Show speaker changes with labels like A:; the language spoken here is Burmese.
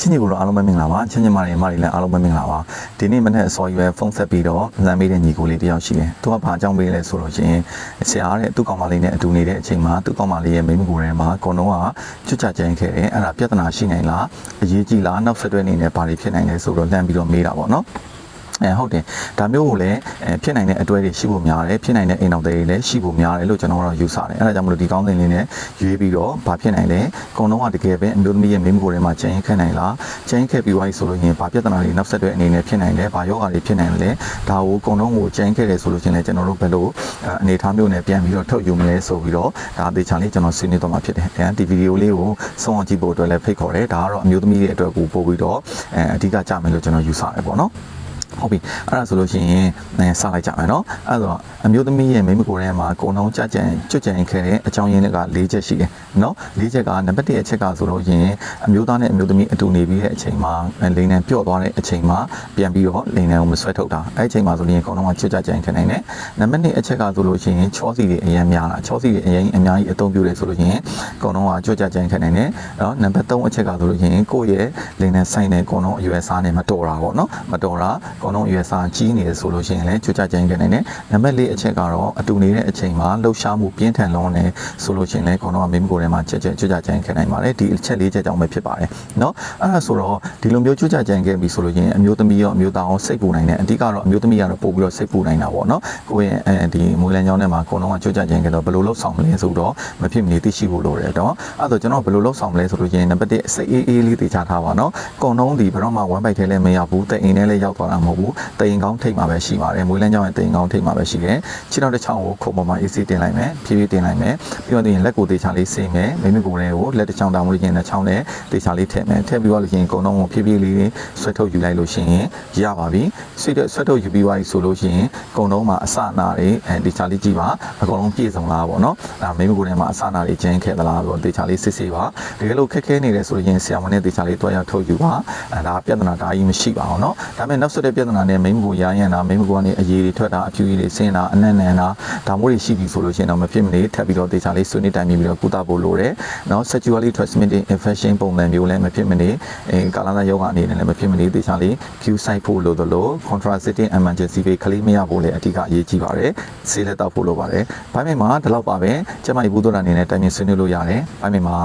A: ချင်းကြီးကိုတော့အားလုံးပဲမင်္ဂလာပါချင်းချင်းမတွေအမတွေလည်းအားလုံးပဲမင်္ဂလာပါဒီနေ့မနေ့အစောရွယ်ဖုန်းဆက်ပြီးတော့လမ်းမေးတဲ့ညီကိုလေးတယောက်ရှိတယ်သူကဘာအကြောင်းပေးလဲဆိုလို့ရှိရင်ဆရာတဲ့သူ့ကောင်မလေးနဲ့အတူနေတဲ့အချိန်မှာသူ့ကောင်မလေးရဲ့မိန်းမကိုယ်ထဲမှာအကုန်လုံးကချွတ်ချကြမ်းခဲ့တယ်အဲ့ဒါပြဿနာရှိနိုင်လားအရေးကြီးလားနောက်ဆက်တွဲအနေနဲ့ဘာတွေဖြစ်နိုင်လဲဆိုတော့လမ်းပြီးတော့မေးတာပေါ့နော် အဲဟုတ်တယ်ဒါမျိုးကိုလည်းအဲဖြစ်နိုင်တဲ့အတွဲတွေရှိဖို့များတယ်ဖြစ်နိုင်တဲ့အိမ်တော်တွေလည်းရှိဖို့များတယ်လို့ကျွန်တော်တို့ယူဆတယ်အဲဒါကြောင့်မလို့ဒီကောင်းစဉ်လေးနဲ့ရွေးပြီးတော့ဘာဖြစ်နိုင်လဲအကုန်လုံးကတကယ်ပဲအမျိုးသမီးရဲ့မိန်းမကိုယ်ထဲမှာကျန်ရင်ခက်နိုင်လားကျန်ရင်ခက်ပြီးသွားပြီဆိုလို့ရင်ဘာပြဿနာတွေနောက်ဆက်တွဲအနေနဲ့ဖြစ်နိုင်လဲဘာယောဂါတွေဖြစ်နိုင်လဲဒါကိုအကုန်လုံးကိုကျန်ခဲ့တယ်ဆိုလို့ချင်းလည်းကျွန်တော်တို့ဘယ်လိုအဲအနေအထားမျိုးနဲ့ပြန်ပြီးတော့ထုတ်ယူမလဲဆိုပြီးတော့ဒါအသေးချာလေးကျွန်တော်ဆွေးနွေးတော့မှာဖြစ်တယ်အဲဒီဗီဒီယိုလေးကိုဆုံးအောင်ကြည့်ဖို့အတွက်လည်းဖိတ်ခေါ်တယ်ဒါကတော့အမျိုးသမီးတွေအတွက်ကိုပို့ပြီးတော့အဲအဓိကကြမယ်လို့ကျွန်တော်ယူဆတယ်ပေါ့နော် ဟုတ်ပြီအဲ့ဒါဆိုလို့ရှိရင်အဲစလိုက်ကြမယ်နော်အဲ့တော့အမျိုးသမီးရဲ့မိမကိုယ်ထဲမှာကိုနှောင်းကြကြံကျွတ်ကြံခဲ့တဲ့အကြောင်းရင်းတွေက၄ချက်ရှိတယ်နော်၄ချက်ကနံပါတ်၁အချက်ကဆိုလို့ရင်အမျိုးသားနဲ့အမျိုးသမီးအတူနေပြီးတဲ့အချိန်မှာလိန်နံပြော့သွားတဲ့အချိန်မှာပြန်ပြီးတော့လိန်နံကိုမဆွဲထုတ်တာအဲ့အချိန်မှာဆိုရင်ကိုနှောင်းကကျွတ်ကြကြံခဲ့နိုင်တယ်နံပါတ်၂အချက်ကဆိုလို့ရှိရင်ချောစီတွေအရင်များတာချောစီတွေအရင်အများကြီးအသုံးပြုတယ်ဆိုလို့ရင်ကိုနှောင်းကကျွတ်ကြကြံခဲ့နိုင်တယ်နော်နံပါတ်၃အချက်ကဆိုလို့ရင်ကိုယ့်ရဲ့လိန်နံဆိုင်တဲ့ကိုနှောင်းအရွယ်စားနဲ့မတော်တာပေါ့နော်မတော်တာကိုယ်နှောင်းအရွယ်စားကြီးနေတယ်ဆိုလို့ရှိရင်လည်းကြွကြကြံခဲ့နိုင်တယ်နံပါတ်4အချက်ကတော့အတူနေတဲ့အချိန်မှာလှုပ်ရှားမှုပြင်းထန်လွန်းတယ်ဆိုလို့ရှိရင်လည်းကိုယ်နှောင်းကမိမကိုယ်ထဲမှာချက်ချက်ကြွကြကြံခဲ့နိုင်ပါတယ်ဒီအချက်၄ချက်ကြောင့်ပဲဖြစ်ပါတယ်เนาะအဲ့ဒါဆိုတော့ဒီလိုမျိုးကြွကြကြံခဲ့ပြီဆိုလို့ရှိရင်အမျိုးသမီးရောအမျိုးသားရောစိတ်ပူနိုင်တယ်အဓိကတော့အမျိုးသမီးကတော့ပို့ပြီးတော့စိတ်ပူနိုင်တာပေါ့เนาะကိုယ့်ရဲ့အဲဒီမွေးလန်းကြောင်းထဲမှာကိုယ်နှောင်းကကြွကြကြံခဲ့တော့ဘယ်လိုလုပ်ဆောင်မလဲဆိုတော့မဖြစ်မနေသိရှိဖို့လိုတယ်တော့အဲ့ဒါဆိုကျွန်တော်ဘယ်လိုလုပ်ဆောင်မလဲဆိုလို့ရှိရင်နံပါတ်1စိတ်အေးအေးလေးသိချထားပါเนาะကုံနှုံးဒီဘယ်တော့မှဝမ်းပိုက်ထဲလည်းမရဘူးတဲ့အိမ်ထဲလည်းရောက်သွားတာ မဟုတ်ဘူးတိမ်ကောင်းထိတ်မှာပဲရှိပါတယ်မွေးလန်းကြောင်းရဲ့တိမ်ကောင်းထိတ်မှာပဲရှိတယ်ခြေထောက်တစ်ချောင်းကိုခုံပေါ်မှာ AC တင်လိုက်မယ်ဖြည်းဖြည်းတင်လိုက်မယ်ပြီးတော့ရင်လက်ကိုတေချာလေးဆေးမယ်မိမိကိုယ်လေးကိုလက်တစ်ချောင်းတောင်လို့ရင်လက်ချောင်းနဲ့တေချာလေးထည့်မယ်ထည့်ပြီးတော့လို့ရင်ကုံနှုံးကိုဖြည်းဖြည်းလေးဆွဲထုတ်ယူလိုက်လို့ရှိရင်ရပါပြီဆွဲတဲ့ဆွဲထုတ်ယူပြီးသွားပြီဆိုလို့ရှိရင်ကုံနှုံးမှာအစအနာတွေအဲတေချာလေးကြည့်ပါအကုန်လုံးပြည့်စုံလားပေါ့နော်အဲမိမိကိုယ်ထဲမှာအစအနာတွေကျင်းခဲ့သလားဆိုတော့တေချာလေးစစ်စစ်ပါတကယ်လို့ခက်ခဲနေတယ်ဆိုရင်ဆရာဝန်နဲ့တေချာလေးတွားရောက်ထုတ်ယူပါအဲဒါပြဿနာဒါကြီးမရှိပါဘူးเนาะဒါပေမဲ့နောက်ဆက်တဲ့ ပြဿနာနဲ့မိမကိုရာရင်တာမိမကနေအရေးတွေထွက်တာအဖြူကြီးတွေဆင်းတာအနံ့နံတာဒါမျိုးတွေရှိပြီဆိုလို့ရှိရင်တော့မဖြစ်မနေထပ်ပြီးတော့ဒေသလေးဆွေးနွေးတိုင်ပြီးတော့ကုသဖို့လိုတယ်။နော် sexually transmitted infection ပုံစံမျိုးလည်းမဖြစ်မနေအဲကာလနာယောဂအနေနဲ့လည်းမဖြစ်မနေဒေသလေး Q site ဖို့လိုသလို contraceptive emergency ပဲခလေးမရဖို့လည်းအဓိကအရေးကြီးပါတယ်။ဆေးလက်တောက်ဖို့လိုပါတယ်။ဘိုင်းမိမှာဒီလောက်ပါပဲ။ကျမတို့ဘုဒ္ဓရာအနေနဲ့တိုင်ပင်ဆွေးနွေးလို့ရတယ်။ဘိုင်းမိမှာ